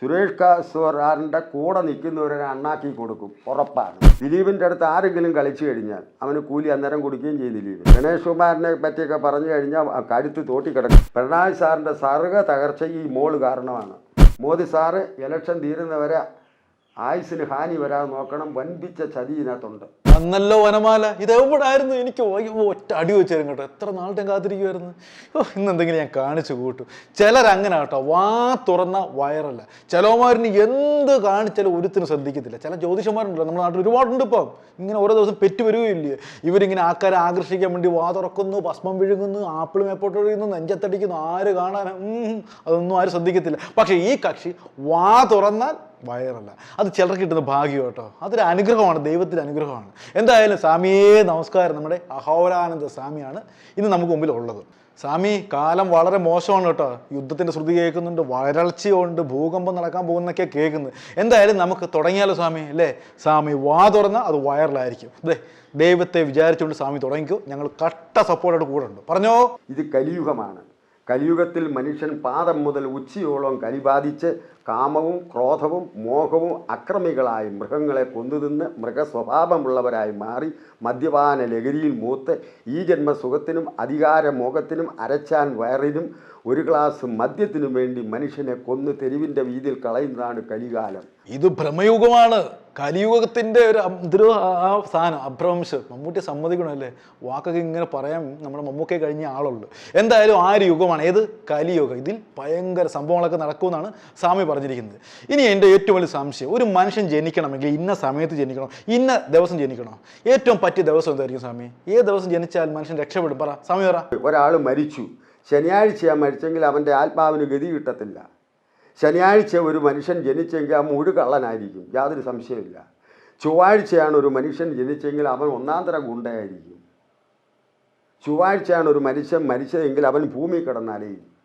സുരേഷ് കാസ്വറാറിന്റെ കൂടെ നിൽക്കുന്നവരെ അണ്ണാക്കി കൊടുക്കും. ഉറപ്പാണ്. ദിലീപിന്റെ അടുത്ത് ആരെങ്കിലും കളിച്ചു കഴിഞ്ഞാൽ അവന് കൂലി അന്നേരം കൊടുക്കുകയും ചെയ്യും ദിലീപ്. ഗണേഷ് കുമാറിനെ പറ്റിയൊക്കെ പറഞ്ഞു കഴിഞ്ഞാൽ കഴുത്ത് തോട്ടി കിടക്കും പിണറായി സാറിന്റെ സർഗ തകർച്ച ഈ മോൾ കാരണമാണ്. മോദി സാറ് ഇലക്ഷൻ തീരുന്നവരെ ആയുസിന് ഹാനി വരാതെ നോക്കണം വൻപിച്ച ചതി ഇതിനകത്തുണ്ട്. അന്നല്ലോ വനമാല. ഇത് എവിടായിരുന്നു? എനിക്ക് ഒറ്റ അടി വെച്ചായിരുന്നു കേട്ടോ. എത്ര നാളത്തെ കാത്തിരിക്കുമായിരുന്നു ഓ ഇന്നെന്തെങ്കിലും ഞാൻ കാണിച്ചു കൂട്ടും. ചിലരങ്ങനെ കേട്ടോ വാ തുറന്ന വയറല്ല. ചിലവന്മാരിന് എന്ത് കാണിച്ചാലും ഒരുത്തിനും ശ്രദ്ധിക്കത്തില്ല. ചില ജ്യോതിഷന്മാരുണ്ടല്ലോ നമ്മുടെ നാട്ടിൽ ഒരുപാടുണ്ട് ഇപ്പം. ഇങ്ങനെ ഓരോ ദിവസം പെറ്റ് വരികയില്ലേ? ഇവരിങ്ങനെ ആൾക്കാരെ ആകർഷിക്കാൻ വേണ്ടി വാ തുറക്കുന്നു ഭസ്മം വിഴുങ്ങുന്നു ആപ്പിൾ മേപ്പോട്ട് ഒഴുകുന്നു നെഞ്ചത്തടിക്കുന്നു ആര് കാണാൻ അതൊന്നും ആരും ശ്രദ്ധിക്കത്തില്ല. പക്ഷേ ഈ കക്ഷി വാ തുറന്നാൽ വയറല്ല. അത് ചിലർക്ക് കിട്ടുന്ന ഭാഗ്യം കേട്ടോ. അതൊരു അനുഗ്രഹമാണ് ദൈവത്തിന്റെ അനുഗ്രഹമാണ്. എന്തായാലും സ്വാമിയേ നമസ്കാരം. നമ്മുടെ അഹോരാനന്ദ സ്വാമിയാണ് ഇന്ന് നമുക്ക് മുമ്പിൽ ഉള്ളത് സ്വാമി കാലം വളരെ മോശമാണ് കേട്ടോ. യുദ്ധത്തിന്റെ ശ്രുതി കേൾക്കുന്നുണ്ട് വരൾച്ചയുണ്ട് ഭൂകമ്പം നടക്കാൻ പോകുന്നൊക്കെ കേൾക്കുന്നത് എന്തായാലും നമുക്ക് തുടങ്ങിയാലോ സ്വാമി? അല്ലേ? സ്വാമി വാ തുറന്നാൽ അത് വയറിലായിരിക്കും. അതെ ദൈവത്തെ വിചാരിച്ചുകൊണ്ട് സ്വാമി തുടങ്ങിക്കോ. ഞങ്ങൾ കട്ട സപ്പോർട്ടായിട്ട് കൂടെ ഉണ്ട്. പറഞ്ഞോ? ഇത് കലിയുഗമാണ്. കലിയുഗത്തിൽ മനുഷ്യൻ പാദം മുതൽ ഉച്ചയോളം കലിബാധിച്ച് കാമവും ക്രോധവും മോഹവും അക്രമികളായി മൃഗങ്ങളെ കൊന്നുതിന്ന് മൃഗസ്വഭാവമുള്ളവരായി മാറി മദ്യപാന ലഹരിയിൽ മൂത്ത് ഈ ജന്മസുഖത്തിനും അധികാരമോഹത്തിനും അരച്ചാൻ വയറിനും ഒരു ഗ്ലാസ് മദ്യത്തിനു വേണ്ടി മനുഷ്യനെ കൊന്ന് തെരുവിന്റെ വീതിയിൽ കളയുന്നതാണ് കലികാലം. ഇത് ഭ്രമയുഗമാണ്. കലിയുഗത്തിന്റെ ഒരു അം- ആ- ആ സാധനം അഭ്രംശം മമ്മൂട്ടി സമ്മതിക്കണമല്ലേ? വാക്കൊക്കെ ഇങ്ങനെ പറയാൻ നമ്മുടെ മമ്മൂക്കെ കഴിഞ്ഞ ആളുള്ളൂ എന്തായാലും ആ ഒരു യുഗമാണ്. ഏത്? കലിയുഗം. ഇതിൽ ഭയങ്കര സംഭവങ്ങളൊക്കെ നടക്കുമെന്നാണ് സ്വാമി പറഞ്ഞിരിക്കുന്നത്. ഇനി എന്റെ ഏറ്റവും വലിയ സംശയം ഒരു മനുഷ്യൻ ജനിക്കണമെങ്കിൽ ഇന്ന സമയത്ത് ജനിക്കണം? ഇന്ന ദിവസം ജനിക്കണം? ഏറ്റവും പറ്റിയ ദിവസം എന്തായിരിക്കും സ്വാമി? ഏത് ദിവസം ജനിച്ചാൽ മനുഷ്യൻ രക്ഷപ്പെടും? പറ. സ്വാമി പറ. ഒരാൾ മരിച്ചു. ശനിയാഴ്ചയാണ് മരിച്ചെങ്കിൽ അവന്റെ ആത്മാവിന് ഗതി കിട്ടത്തില്ല. ശനിയാഴ്ച ഒരു മനുഷ്യൻ ജനിച്ചെങ്കിൽ ആ മുഴുകള്ളനായിരിക്കും യാതൊരു സംശയമില്ല ചൊവ്വാഴ്ചയാണ് ഒരു മനുഷ്യൻ ജനിച്ചെങ്കിൽ അവൻ ഒന്നാന്തര ഗുണ്ടയായിരിക്കും. ചൊവ്വാഴ്ചയാണ് ഒരു മനുഷ്യൻ മരിച്ചതെങ്കിൽ അവൻ ഭൂമി കിടന്നാലേയും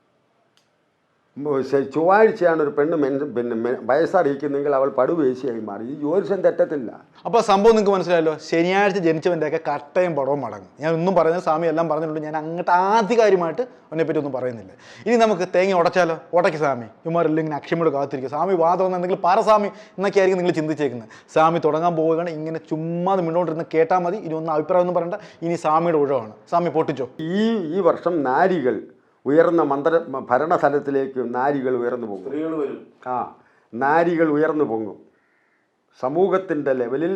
ചൊവ്വാഴ്ചയാണ് ഒരു പെണ്ണ് മെൻ പിന്നെ വയസ്സറിയിക്കുന്നെങ്കിൽ അവൾ പടുവേശിയായി മാറി. ഈ ജ്യോതിഷം തെറ്റത്തില്ല. അപ്പോൾ സംഭവം നിങ്ങൾക്ക് മനസ്സിലായല്ലോ? ശനിയാഴ്ച ജനിച്ചവന്റെയൊക്കെ കട്ടയും പടവും മടങ്ങും. ഞാൻ ഒന്നും പറയുന്നത് സ്വാമി എല്ലാം പറഞ്ഞിട്ടുണ്ട്. ഞാൻ അങ്ങോട്ട് ആധികാരികമായിട്ട് അവനെപ്പറ്റി ഒന്നും പറയുന്നില്ല. ഇനി നമുക്ക് തേങ്ങ ഉടച്ചാലോ? ഉടക്കി സ്വാമി. ഇവന്മാരെല്ലാം ഇങ്ങനെ അക്ഷമയോട് കാത്തിരിക്കും. സ്വാമി വാദം എന്തെങ്കിലും പറ സ്വാമി. എന്നൊക്കെ ആയിരിക്കും നിങ്ങൾ ചിന്തിച്ചേക്കുന്നത്. സ്വാമി തുടങ്ങാൻ പോവുകയാണ്. ഇങ്ങനെ ചുമ്മാ മുന്നോട്ടിരുന്ന് കേട്ടാൽ മതി. ഇനി ഒന്നും അഭിപ്രായം ഒന്നും പറയണ്ട. ഇനി സ്വാമിയുടെ ഉഴവാണ്. സ്വാമി പൊട്ടിച്ചോ? ഈ ഈ വർഷം നാരികൾ ഉയർന്ന മന്ത്ര ഭരണതലത്തിലേക്ക് നാരികൾ ഉയർന്നു പോകും ആ നാരികൾ ഉയർന്നു പൊങ്ങും. സമൂഹത്തിന്റെ ലെവലിൽ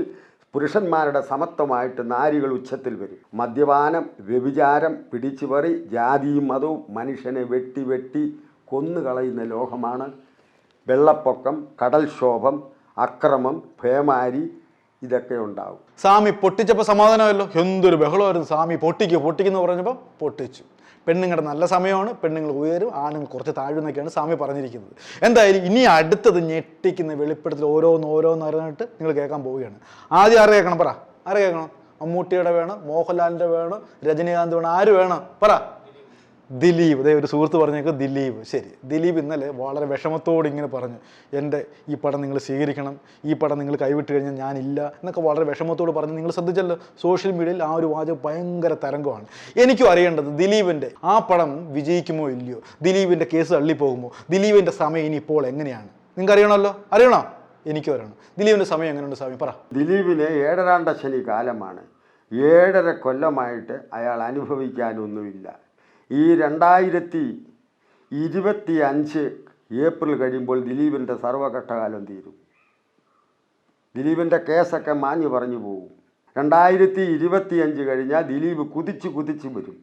പുരുഷന്മാരുടെ സമത്വമായിട്ട് നാരികൾ ഉച്ചത്തിൽ വരും. മദ്യപാനം വ്യഭിചാരം പിടിച്ചുപറി ജാതിയും മതവും മനുഷ്യനെ വെട്ടി വെട്ടി കൊന്നുകളയുന്ന ലോകമാണ് വെള്ളപ്പൊക്കം കടൽക്ഷോഭം അക്രമം ഭേമാരി ഇതൊക്കെ ഉണ്ടാവും. സ്വാമി പൊട്ടിച്ചപ്പോൾ സമാധാനമല്ലോ എന്തൊരു ബഹളമായിരുന്നു സ്വാമി. പൊട്ടിക്കുക പൊട്ടിക്കുന്നു പറഞ്ഞപ്പോൾ പൊട്ടിച്ചു. പെണ്ണുങ്ങളുടെ നല്ല സമയമാണ് പെണ്ണുങ്ങൾ ഉയരും ആണുങ്ങൾ കുറച്ച് താഴുന്നൊക്കെയാണ് സ്വാമി പറഞ്ഞിരിക്കുന്നത്. എന്തായാലും ഇനി അടുത്തത് ഞെട്ടിക്കുന്ന വെളിപ്പെടുത്തൽ ഓരോന്ന് ഓരോന്ന് അറിഞ്ഞിട്ട് നിങ്ങൾ കേൾക്കാൻ പോവുകയാണ്. ആദ്യം ആരെ കേൾക്കണം? പറ. ആരെ കേൾക്കണം? മമ്മൂട്ടിയുടെ വേണം മോഹൻലാലിന്റെ വേണം രജനീകാന്ത് വേണം. ആര് വേണം? പറ. ദിലീപ്. അതായത് ഒരു സുഹൃത്ത് പറഞ്ഞേക്ക് ദിലീപ്. ശരി. ദിലീപ് ഇന്നലെ വളരെ വിഷമത്തോട് ഇങ്ങനെ പറഞ്ഞു. എന്റെ ഈ പടം നിങ്ങൾ സ്വീകരിക്കണം. ഈ പടം നിങ്ങൾ കൈവിട്ട് കഴിഞ്ഞാൽ ഞാനില്ല എന്നൊക്കെ വളരെ വിഷമത്തോട് പറഞ്ഞു നിങ്ങൾ ശ്രദ്ധിച്ചല്ലോ. സോഷ്യൽ മീഡിയയിൽ ആ ഒരു വാചകം ഭയങ്കര തരംഗമാണ്. എനിക്കും അറിയേണ്ടത് ദിലീപിന്റെ ആ പടം വിജയിക്കുമോ ഇല്ലയോ? ദിലീപിന്റെ കേസ് തള്ളിപ്പോകുമോ? ദിലീപിന്റെ സമയം ഇനി ഇപ്പോൾ എങ്ങനെയാണ്? നിങ്ങൾക്ക് അറിയണമല്ലോ അറിയണോ? എനിക്കും അറിയണം. ദിലീപിന്റെ സമയം എങ്ങനെയുണ്ട് സ്വാമി? പറ. ദിലീപിന് ഏഴരാണ്ട ശനി കാലമാണ്. ഏഴര കൊല്ലമായിട്ട് അയാൾ അനുഭവിക്കാനൊന്നുമില്ല. ഈ രണ്ടായിരത്തി ഇരുപത്തി അഞ്ച് ഏപ്രിൽ കഴിയുമ്പോൾ ദിലീപിന്റെ സർവകഷ്ടകാലം തീരും. ദിലീപിന്റെ കേസൊക്കെ മാഞ്ഞു പറഞ്ഞു പോകും രണ്ടായിരത്തി ഇരുപത്തി അഞ്ച് കഴിഞ്ഞാൽ ദിലീപ് കുതിച്ച് കുതിച്ച് വരും.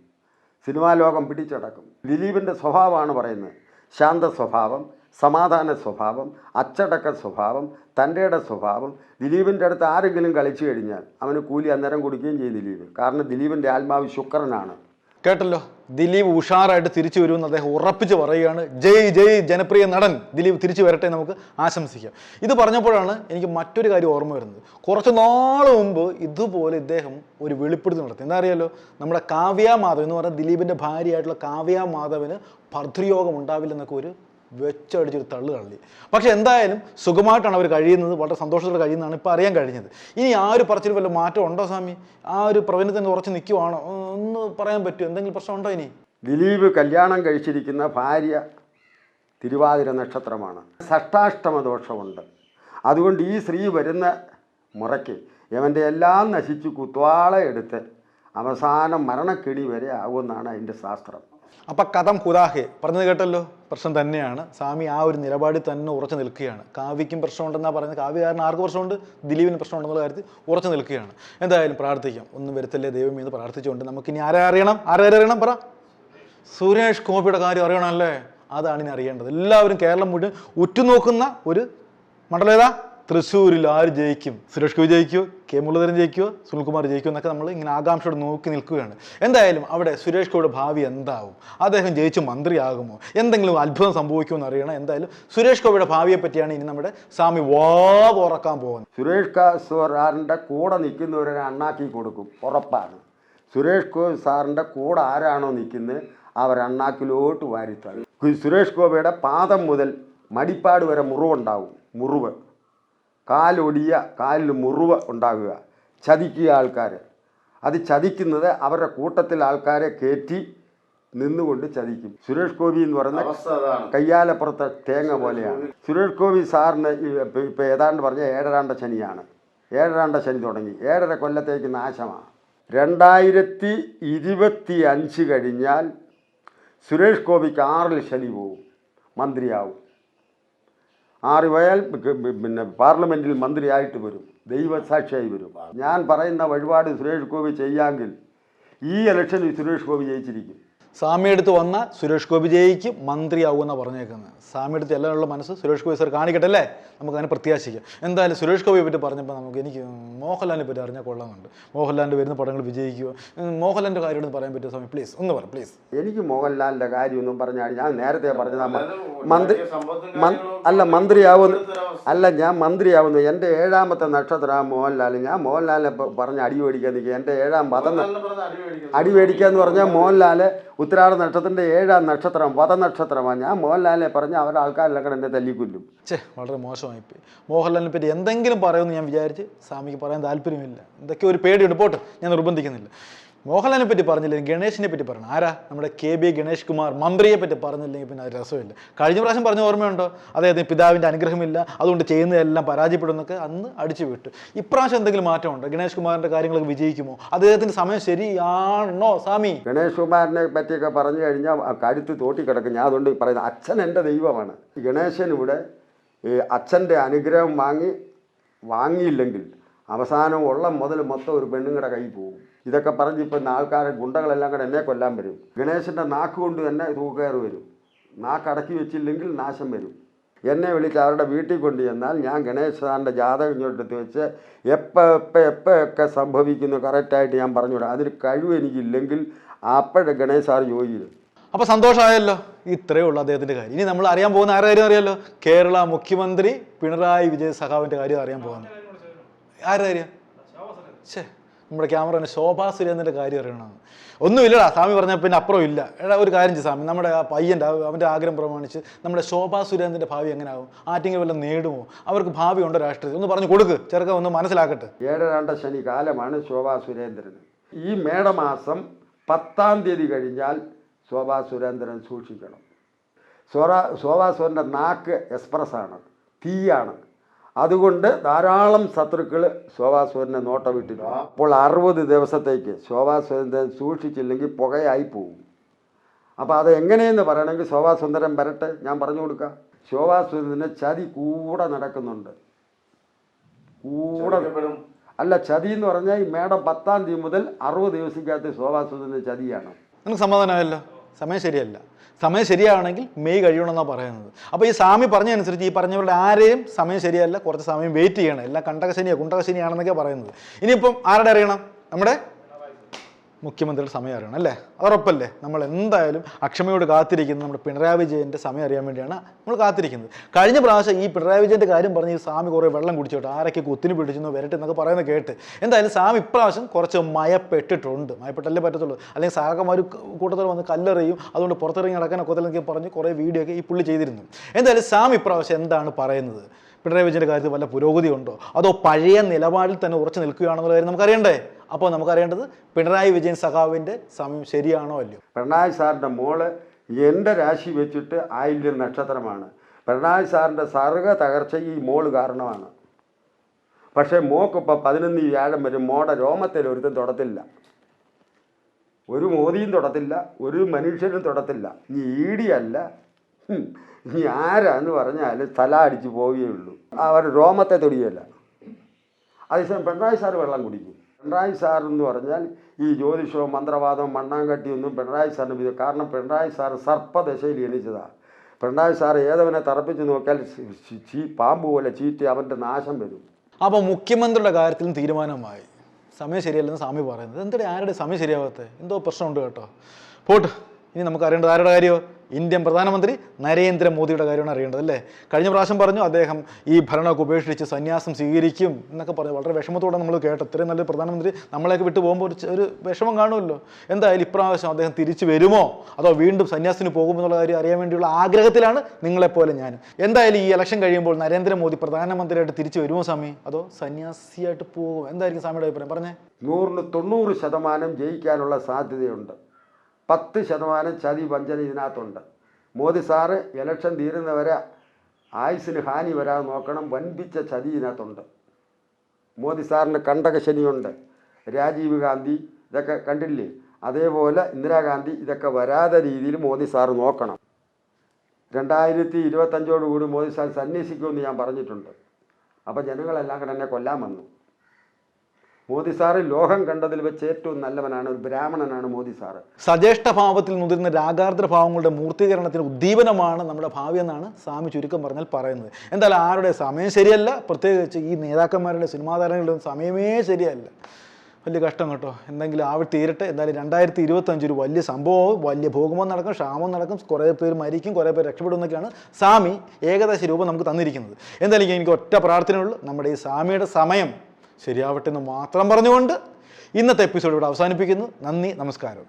സിനിമാ ലോകം പിടിച്ചടക്കും. ദിലീപിന്റെ സ്വഭാവമാണ് പറയുന്നത്. ശാന്ത സ്വഭാവം സമാധാന സ്വഭാവം അച്ചടക്ക സ്വഭാവം തന്റെയുടെ സ്വഭാവം. ദിലീപിന്റെ അടുത്ത് ആരെങ്കിലും കളിച്ചു കഴിഞ്ഞാൽ അവന് കൂലി അന്നേരം കൊടുക്കുകയും ചെയ്യും ദിലീപ്. കാരണം ദിലീപിന്റെ ആത്മാവ് ശുക്രനാണ്. കേട്ടല്ലോ? ദിലീപ് ഉഷാറായിട്ട് തിരിച്ചു വരുമെന്ന് അദ്ദേഹം ഉറപ്പിച്ച് പറയുകയാണ്. ജയ് ജയ് ജനപ്രിയ നടൻ ദിലീപ് തിരിച്ചു വരട്ടെ നമുക്ക് ആശംസിക്കാം. ഇത് പറഞ്ഞപ്പോഴാണ് എനിക്ക് മറ്റൊരു കാര്യം ഓർമ്മ വരുന്നത്. കുറച്ച് നാൾ മുമ്പ് ഇതുപോലെ ഇദ്ദേഹം ഒരു വെളിപ്പെടുത്തൽ നടത്തി. എന്താ അറിയാലോ? നമ്മുടെ കാവ്യ മാധവ് എന്ന് പറഞ്ഞാൽ ദിലീപിന്റെ ഭാര്യയായിട്ടുള്ള കാവ്യ മാധവന് ഭർതൃയോഗം ഉണ്ടാവില്ലെന്നൊക്കെ ഒരു വെച്ചടിച്ചൊരു തള്ളു തള്ളി പക്ഷെ എന്തായാലും സുഖമായിട്ടാണ് അവർ കഴിയുന്നത് വളരെ സന്തോഷത്തോടെ കഴിയുന്നതാണ് ഇപ്പോൾ അറിയാൻ കഴിഞ്ഞത്. ഇനി ആ ഒരു പറച്ചിൽ വല്ല മാറ്റം ഉണ്ടോ സ്വാമി? ആ ഒരു പ്രവചനത്തിൽ തന്നെ ഉറച്ച് നിൽക്കുവാണോ ഒന്ന് പറയാൻ പറ്റുമോ? എന്തെങ്കിലും പ്രശ്നം ഉണ്ടോ ഇനി? ദിലീപ് കല്യാണം കഴിച്ചിരിക്കുന്ന ഭാര്യ തിരുവാതിര നക്ഷത്രമാണ്. ഷഷ്ടാഷ്ടമ ദോഷമുണ്ട്. അതുകൊണ്ട് ഈ സ്ത്രീ വരുന്ന മുറയ്ക്ക് ഇവന്റെ എല്ലാം നശിച്ച് കുത്വാള എടുത്ത് അവസാനം മരണക്കിടി വരെ ആകുമെന്നാണ് അതിന്റെ ശാസ്ത്രം. അപ്പം കഥം ഹുദാഹെ പറഞ്ഞത് കേട്ടല്ലോ? പ്രശ്നം തന്നെയാണ്. സ്വാമി ആ ഒരു നിലപാടിൽ തന്നെ ഉറച്ചു നിൽക്കുകയാണ്. കാവ്യയ്ക്കും പ്രശ്നമുണ്ടെന്നാണ് പറയുന്നത്. കാവ്യ കാരണം ആർക്ക് പ്രശ്നമുണ്ട്? ദിലീപിന് പ്രശ്നമുണ്ടെന്നുള്ള കാര്യത്തിൽ ഉറച്ചു നിൽക്കുകയാണ്. എന്തായാലും പ്രാർത്ഥിക്കാം. ഒന്നും വരുത്തല്ലേ ദൈവം എന്ന് പ്രാർത്ഥിച്ചുകൊണ്ട് നമുക്കിനി ആരെ അറിയണം? ആരെ അറിയണം? പറ. സുരേഷ് ഗോപിയുടെ കാര്യം അറിയണമല്ലേ? അതാണ് ഇനി അറിയേണ്ടത്. എല്ലാവരും കേരളം മുഴുവൻ ഉറ്റുനോക്കുന്ന ഒരു മണ്ഡലം ഏതാ? തൃശ്ശൂരിൽ ആര് ജയിക്കും? സുരേഷ് ഗോപി ജയിക്കുമോ കെ മുരളീധരൻ ജയിക്കുമോ സുനിൽകുമാർ ജയിക്കുമോ എന്നൊക്കെ നമ്മൾ ഇങ്ങനെ ആകാംക്ഷയോടെ നോക്കി നിൽക്കുകയാണ്. എന്തായാലും അവിടെ സുരേഷ് ഗോപിയുടെ ഭാവി എന്താവും? അദ്ദേഹം ജയിച്ച് മന്ത്രിയാകുമോ? എന്തെങ്കിലും അത്ഭുതം സംഭവിക്കുമോ എന്ന് അറിയണം. എന്തായാലും സുരേഷ് ഗോപിയുടെ ഭാവിയെ പറ്റിയാണ് ഇനി നമ്മുടെ സ്വാമി വാ തുറക്കാൻ പോകുന്നത്. സുരേഷ് സാറിന്റെ കൂടെ നിൽക്കുന്നവരെ അണ്ണാക്കി കൊടുക്കും. ഉറപ്പാണ്. സുരേഷ് ഗോപി സാറിന്റെ കൂടെ ആരാണോ നിൽക്കുന്നത് അവർ അണ്ണാക്കിലോട്ട് വാരിത്തള്ളും. സുരേഷ് ഗോപിയുടെ പാദം മുതൽ മടിപ്പാട് വരെ മുറിവുണ്ടാവും. മുറിവ്. കാലൊടിയ കാലിൽ മുറിവ് ഉണ്ടാകുക. ചതിക്കുക ആൾക്കാർ അത് ചതിക്കുന്നത് അവരുടെ കൂട്ടത്തിൽ ആൾക്കാരെ കയറ്റി നിന്നുകൊണ്ട് ചതിക്കും. സുരേഷ് ഗോപി എന്ന് പറയുന്ന കയ്യാലപ്പുറത്തെ തേങ്ങ പോലെയാണ്. സുരേഷ് ഗോപി സാറിന് ഇപ്പം ഏതാണ്ട് പറഞ്ഞ ഏഴരാണ്ട ശനിയാണ്. ഏഴരാണ്ട ശനി തുടങ്ങി. ഏഴര കൊല്ലത്തേക്ക് നാശമാണ്. രണ്ടായിരത്തി ഇരുപത്തി അഞ്ച് കഴിഞ്ഞാൽ സുരേഷ് ഗോപിക്ക് ആറിൽ ശനി പോവും. മന്ത്രിയാവും. ആറ് പോയാൽ പിന്നെ പാർലമെന്റിൽ മന്ത്രിയായിട്ട് വരും ദൈവസാക്ഷിയായി വരും. ഞാൻ പറയുന്ന വഴിപാട് സുരേഷ് ഗോപി ചെയ്യാമെങ്കിൽ ഈ ഇലക്ഷനിൽ സുരേഷ് ഗോപി ജയിച്ചിരിക്കും. സ്വാമി അടുത്ത് വന്ന സുരേഷ് ഗോപി ജയിക്കും മന്ത്രിയാവുമെന്നാണ് പറഞ്ഞേക്കുന്നത്. സ്വാമി അടുത്ത് എല്ലാവരുള്ള മനസ്സ് സുരേഷ് ഗോപി സാർ കാണിക്കട്ടെ അല്ലേ? നമുക്ക് അതിനെ പ്രത്യാശിക്കാം. എന്തായാലും സുരേഷ് ഗോപിയെ പറ്റി പറഞ്ഞപ്പോൾ നമുക്ക് എനിക്ക് മോഹൻലാലിനെ പറ്റി അറിഞ്ഞാൽ കൊള്ളാമെന്നുണ്ട്. മോഹൻലാലിന്റെ വരുന്ന പടങ്ങൾ വിജയിക്കുമോ ഉം, മോഹൻലാലിന്റെ കാര്യം ഒന്ന് പറയാൻ പറ്റുമോ സ്വാമി പ്ലീസ് ഒന്ന് പറ പ്ലീസ് എനിക്ക് മോഹൻലാലിന്റെ കാര്യമൊന്നും പറഞ്ഞാൽ ഞാൻ നേരത്തെ പറഞ്ഞത് മന്ത്രി അല്ല മന്ത്രിയാവുന്നു. അല്ല ഞാൻ മന്ത്രിയാവുന്നു. എന്റെ ഏഴാമത്തെ നക്ഷത്രമാണ് മോഹൻലാൽ. ഞാൻ മോഹൻലാലിനെ പറഞ്ഞ് അടി മേടിക്കാൻ നിൽക്കുക. എന്റെ ഏഴാം പദം അടി മേടിക്കുക എന്ന് പറഞ്ഞാൽ മോഹൻലാൽ ഉത്തരാട നക്ഷത്രത്തിന്റെ ഏഴാം നക്ഷത്രം പദനക്ഷത്രമാണ് ഞാൻ മോഹൻലാലിനെ പറഞ്ഞ് അവരുടെ ആൾക്കാരിലൊക്കെ എന്നെ തല്ലിക്കൊല്ലും. ചേ വളരെ മോശമായി മോഹൻലാലിനെ പറ്റി എന്തെങ്കിലും പറയുമെന്ന് ഞാൻ വിചാരിച്ച് സ്വാമിക്ക് പറയാൻ താല്പര്യമില്ല. എന്തൊക്കെ ഒരു പേടിയുണ്ട്. പോട്ട് ഞാൻ നിർബന്ധിക്കുന്നില്ല. മോഹൻലാലിനെ പറ്റി പറഞ്ഞില്ലെങ്കിൽ ഗണേഷിനെ പറ്റി പറയണം. ആരാ? നമ്മുടെ കെ ബി ഗണേഷ് കുമാർ മന്ത്രിയെ പറ്റി പറഞ്ഞില്ലെങ്കിൽ പിന്നെ അത് രസമില്ല. കഴിഞ്ഞ പ്രാവശ്യം പറഞ്ഞ ഓർമ്മയുണ്ടോ? അദ്ദേഹത്തിന് പിതാവിന്റെ അനുഗ്രഹമില്ല അതുകൊണ്ട് ചെയ്യുന്നതെല്ലാം പരാജയപ്പെടുന്നൊക്കെ അന്ന് അടിച്ചു വിട്ടു. ഇപ്രാവശ്യം എന്തെങ്കിലും മാറ്റമുണ്ടോ? ഗണേഷ് കുമാറിന്റെ കാര്യങ്ങളൊക്കെ വിജയിക്കുമോ? അദ്ദേഹത്തിന്റെ സമയം ശരിയാണോ സ്വാമി? ഗണേഷ് കുമാറിനെ പറ്റിയൊക്കെ പറഞ്ഞു കഴിഞ്ഞാൽ ആ കഴുത്ത് തോട്ടി കിടക്കും ഞാൻ അതുകൊണ്ട് പറയുന്നത് അച്ഛൻ എന്റെ ദൈവമാണ്. ഗണേശൻ ഇവിടെ അച്ഛന്റെ അനുഗ്രഹം വാങ്ങി വാങ്ങിയില്ലെങ്കിൽ അവസാനം ഉള്ള മുതൽ മൊത്തം ഒരു പെണ്ണുങ്ങളുടെ കൈ പോകും. ഇതൊക്കെ പറഞ്ഞ് ഇപ്പം ആൾക്കാരെ ഗുണ്ടകളെല്ലാം കൂടെ എന്നെ കൊല്ലാൻ വരും. ഗണേശന്റെ നാക്ക് കൊണ്ട് തന്നെ തൂക്കയറ് വരും. നാക്ക് അടക്കി വെച്ചില്ലെങ്കിൽ നാശം വരും. എന്നെ വിളിച്ച് അവരുടെ വീട്ടിൽ കൊണ്ട് ചെന്നാൽ ഞാൻ ഗണേശ് സാറിന്റെ ജാതകം ഇങ്ങോട്ടെടുത്ത് വെച്ച് എപ്പോൾ എപ്പോൾ എപ്പോഴൊക്കെ സംഭവിക്കുന്നു കറക്റ്റായിട്ട് ഞാൻ പറഞ്ഞുവിടാം. അതിന് കഴിവ് എനിക്കില്ലെങ്കിൽ അപ്പോഴേ ഗണേശ് സാർ ചോദിക്കും അപ്പോൾ സന്തോഷമായല്ലോ? ഇത്രയേ ഉള്ളൂ അദ്ദേഹത്തിന്റെ കാര്യം. ഇനി നമ്മൾ അറിയാൻ പോകുന്ന ആരുടെ കാര്യം അറിയാമല്ലോ കേരള മുഖ്യമന്ത്രി പിണറായി വിജയ് സഖാവിന്റെ കാര്യം അറിയാൻ പോകുന്നത്. ആരുടെ കാര്യം? ഛേ നമ്മുടെ ക്യാമറ ശോഭാ സുരേന്ദ്രന്റെ കാര്യം അറിയണമെന്ന് ഒന്നുമില്ലടാ സ്വാമി പറഞ്ഞാൽ പിന്നെ അപ്പുറം ഇല്ല. എടാ ഒരു കാര്യം ചെയ്യും സ്വാമി നമ്മുടെ ആ പയ്യന്റെ അവന്റെ ആഗ്രഹം പ്രമാണിച്ച് നമ്മുടെ ശോഭാ സുരേന്ദ്രന്റെ ഭാവി എങ്ങനെയാവും ആറ്റിങ്ങനെ വല്ല നേടുമോ? അവർക്ക് ഭാവി ഉണ്ടോ രാഷ്ട്രീയത്തിൽ? ഒന്ന് പറഞ്ഞു കൊടുക്ക് ചെറുക്കം ഒന്ന് മനസ്സിലാക്കട്ടെ. ഏഴരാണ്ട ശനി കാലമാണ് ശോഭാ സുരേന്ദ്രൻ ഈ മേടമാസം പത്താം തീയതി കഴിഞ്ഞാൽ ശോഭാ സുരേന്ദ്രൻ സൂക്ഷിക്കണം. സോറ ശോഭാ സുരേന്ദ്രന്റെ നാക്ക് എക്സ്പ്രസ്സാണ് തീയാണ്. അതുകൊണ്ട് ധാരാളം ശത്രുക്കൾ ശോഭാസുരനെ നോട്ട വിട്ടിട്ടുണ്ട് അപ്പോൾ അറുപത് ദിവസത്തേക്ക് ശോഭാ സുരേന്ദ്രൻ സൂക്ഷിച്ചില്ലെങ്കിൽ പുകയായി പോകും. അപ്പോൾ അത് എങ്ങനെയെന്ന് പറയണമെങ്കിൽ ശോഭാസുന്ദരൻ വരട്ടെ ഞാൻ പറഞ്ഞു കൊടുക്കാം. ശോഭാ സുരേന്ദ്രന് ചതി കൂടെ നടക്കുന്നുണ്ട്. കൂടെ അല്ല ചതി എന്ന് പറഞ്ഞാൽ ഈ മേടം പത്താം തീയതി മുതൽ അറുപത് ദിവസത്തിനകത്ത് ശോഭാ സുരേന്ദ്രന്റെ ചതിയാണ്. നിനക്ക് സമാധാനമായല്ലോ? സമയം ശരിയല്ല. സമയം ശരിയാണെങ്കിൽ മെയ് കഴിയണമെന്നാണ് പറയുന്നത്. അപ്പോൾ ഈ സ്വാമി പറഞ്ഞതനുസരിച്ച് ഈ പറഞ്ഞവരുടെ ആരെയും സമയം ശരിയല്ല കുറച്ച് സമയം വെയിറ്റ് ചെയ്യണം. എല്ലാം കണ്ടകശനിയോ കുണ്ടകശനിയാണെന്നൊക്കെ പറയുന്നത്. ഇനിയിപ്പം ആരുടെ അറിയണം? നമ്മുടെ മുഖ്യമന്ത്രിയുടെ സമയം അറിയണം അല്ലേ? അതുറപ്പല്ലേ നമ്മൾ എന്തായാലും അക്ഷമയോട് കാത്തിരിക്കുന്നത് നമ്മുടെ പിണറായി വിജയന്റെ സമയം അറിയാൻ വേണ്ടിയാണ് നമ്മൾ കാത്തിരിക്കുന്നത്. കഴിഞ്ഞ പ്രാവശ്യം ഈ പിണറായി വിജയന്റെ കാര്യം പറഞ്ഞ് ഈ സ്വാമി കുറേ വെള്ളം കുടിച്ചോട്ടെ ആരൊക്കെ കുത്തിന് പിടിച്ചെന്ന് വരട്ടെ എന്നൊക്കെ പറയുന്നത് കേട്ട് എന്തായാലും സ്വാമി ഇപ്രാവശ്യം കുറച്ച് മയപ്പെട്ടിട്ടുണ്ട്. മയപ്പെട്ടല്ലേ പറ്റത്തുള്ളൂ. അല്ലെങ്കിൽ സാഹകമാർ കൂട്ടത്തിൽ വന്ന് കല്ലെറിയും അതുകൊണ്ട് പുറത്തിറങ്ങി നടക്കാൻ ഒക്കെ പറഞ്ഞ് കുറേ വീഡിയോ ഒക്കെ ഈ പുള്ളി ചെയ്തിരുന്നു. എന്തായാലും സ്വാമി ഇപ്രാവശ്യം എന്താണ് പറയുന്നത്? പിണറായി വിജയന്റെ കാര്യത്തിൽ വല്ല പുരോഗതി ഉണ്ടോ അതോ പഴയ നിലപാടിൽ തന്നെ ഉറച്ചു നിൽക്കുകയാണെന്നുള്ള കാര്യം നമുക്കറിയണ്ടേ? അപ്പോൾ നമുക്കറിയേണ്ടത് പിണറായി വിജയൻ സഖാവിന്റെ സമയം ശരിയാണോ അല്ലയോ? പിണറായി സാറിന്റെ മോൾ എന്റെ രാശി വെച്ചിട്ട് ആയില്യം നക്ഷത്രമാണ്. പിണറായി സാറിന്റെ സർഗ തകർച്ച ഈ മോൾ കാരണമാണ്. പക്ഷേ മോക്കിപ്പോൾ പതിനൊന്ന് വ്യാഴം വരും മോടെ രോമത്തിൽ ഒരുത്തും തൊടത്തില്ല. ഒരു മോദിയും തൊടത്തില്ല ഒരു മനുഷ്യനും തൊടത്തില്ല. നീ ഈടിയല്ല ഹും, നീ ആരാന്ന് പറഞ്ഞാൽ തല അടിച്ച് പോവുകയുള്ളൂ അവർ രോമത്തെ തൊടിയല്ല. അതേസമയം പിണറായി സാർ വെള്ളം കുടിക്കും. പിണറായി സാർ എന്ന് പറഞ്ഞാൽ ഈ ജ്യോതിഷവും മന്ത്രവാദവും മണ്ണാങ്കട്ടിയൊന്നും പിണറായി സാറിന് വിധ കാരണം പിണറായി സാർ സർപ്പദശയിൽ എണീച്ചതാണ് പിണറായി സാർ ഏതവനെ തറപ്പിച്ച് നോക്കിയാൽ പാമ്പ് പോലെ ചീറ്റി അവന്റെ നാശം വരും. അപ്പോൾ മുഖ്യമന്ത്രിയുടെ കാര്യത്തിലും തീരുമാനമായി. സമയം ശരിയല്ലെന്ന് സ്വാമി പറയുന്നത്. എന്തിനാ ആരുടെ സമയം ശരിയാവാത്തത് എന്തോ പ്രശ്നമുണ്ട് കേട്ടോ. പോട്ട് ഇനി നമുക്ക് അറിയേണ്ടത് ആരുടെ കാര്യമോ? ഇന്ത്യൻ പ്രധാനമന്ത്രി നരേന്ദ്രമോദിയുടെ കാര്യമാണ് അറിയേണ്ടത് അല്ലേ? കഴിഞ്ഞ പ്രാവശ്യം പറഞ്ഞു അദ്ദേഹം ഈ ഭരണമൊക്കെ ഉപേക്ഷിച്ച് സന്യാസം സ്വീകരിക്കും എന്നൊക്കെ പറഞ്ഞു. വളരെ വിഷമത്തോടെ നമ്മൾ കേട്ടു. ഇത്രയും നല്ലൊരു പ്രധാനമന്ത്രി നമ്മളെയൊക്കെ വിട്ടു പോകുമ്പോൾ ഒരു ഒരു വിഷമം കാണുമല്ലോ. എന്തായാലും ഇപ്രാവശ്യം അദ്ദേഹം തിരിച്ചു വരുമോ? അതോ വീണ്ടും സന്യാസത്തിന് പോകുമോ എന്നുള്ള കാര്യം അറിയാൻ വേണ്ടിയുള്ള ആഗ്രഹത്തിലാണ് നിങ്ങളെപ്പോലെ ഞാൻ. എന്തായാലും ഈ ഇലക്ഷൻ കഴിയുമ്പോൾ നരേന്ദ്രമോദി പ്രധാനമന്ത്രിയായിട്ട് തിരിച്ചു വരുമോ സ്വാമി? അതോ സന്യാസിയായിട്ട് പോകുമോ? എന്തായിരിക്കും സ്വാമിയുടെ അഭിപ്രായം? പറഞ്ഞേ. നൂറിന് തൊണ്ണൂറ് ശതമാനം ജയിക്കാനുള്ള സാധ്യതയുണ്ട്. പത്ത് ശതമാനം ചതി വഞ്ചന ഇതിനകത്തുണ്ട്. മോദി സാറ് ഇലക്ഷൻ തീരുന്നവരെ ആയുസിന് ഹാനി വരാതെ നോക്കണം. വൻപിച്ച ചതി ഇതിനകത്തുണ്ട്. മോദി സാറിന് കണ്ടകശനിയുണ്ട് രാജീവ് ഗാന്ധി ഇതൊക്കെ കണ്ടില്ലേ? അതേപോലെ ഇന്ദിരാഗാന്ധി ഇതൊക്കെ വരാതെ രീതിയിൽ മോദി സാറ് നോക്കണം. രണ്ടായിരത്തി ഇരുപത്തഞ്ചോടുകൂടി മോദി സാർ സന്യസിക്കുമെന്ന് ഞാൻ പറഞ്ഞിട്ടുണ്ട് അപ്പോൾ ജനങ്ങളെല്ലാം കൂടെ എന്നെ കൊല്ലാൻ വന്നു മോദി സാറ് ലോകം കണ്ടതിൽ വെച്ച് ഏറ്റവും നല്ലവനാണ് ഒരു ബ്രാഹ്മണനാണ് മോദി സാറ്. സജേഷ്ഠ ഭാവത്തിൽ മുതിർന്ന രാഗാർദ്ര ഭാവങ്ങളുടെ മൂർത്തീകരണത്തിന് ഉദ്ദീപനമാണ് നമ്മുടെ ഭാവി എന്നാണ് സ്വാമി ചുരുക്കം പറഞ്ഞാൽ പറയുന്നത്. എന്തായാലും ആരുടെ സമയം ശരിയല്ല പ്രത്യേകിച്ച് ഈ നേതാക്കന്മാരുടെ സിനിമാ താരങ്ങളുടെ സമയമേ ശരിയല്ല. വലിയ കഷ്ടം കേട്ടോ. എന്തെങ്കിലും ആവി തീരട്ടെ. എന്തായാലും രണ്ടായിരത്തി ഇരുപത്തഞ്ച് ഒരു വലിയ സംഭവം വലിയ ഭൂകമ്പം നടക്കും ക്ഷാമം നടക്കും കുറേ പേര് മരിക്കും കുറേ പേര് രക്ഷപ്പെടും എന്നൊക്കെയാണ് സ്വാമി ഏകദേശ രൂപം നമുക്ക് തന്നിരിക്കുന്നത്. എന്തായാലും എനിക്ക് ഒറ്റ പ്രാർത്ഥനയുള്ളൂ നമ്മുടെ ഈ സ്വാമിയുടെ സമയം ശരിയാവട്ടെ എന്ന് മാത്രം പറഞ്ഞുകൊണ്ട് ഇന്നത്തെ എപ്പിസോഡ് ഇവിടെ അവസാനിപ്പിക്കുന്നു. നന്ദി നമസ്കാരം.